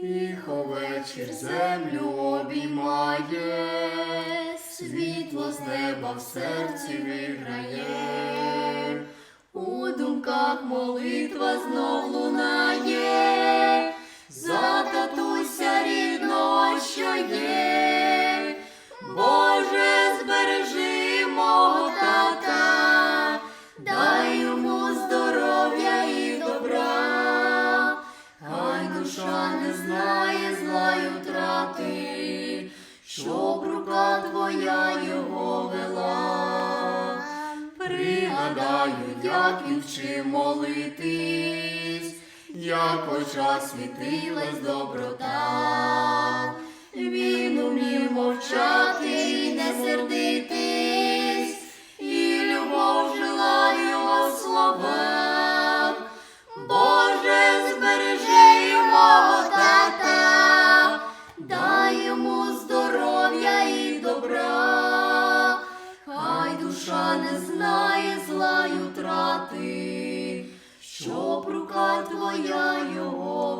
Тихо вечір землю обіймає, світло з неба в серці виграє, у думках молитва знов лунає, за татуся рідного, що є, знає зла втрати, щоб рука твоя його вела. Пригадаю, як він вчив молитись, як в світилась доброта. Душа не знає зла трати, щоб рука твоя його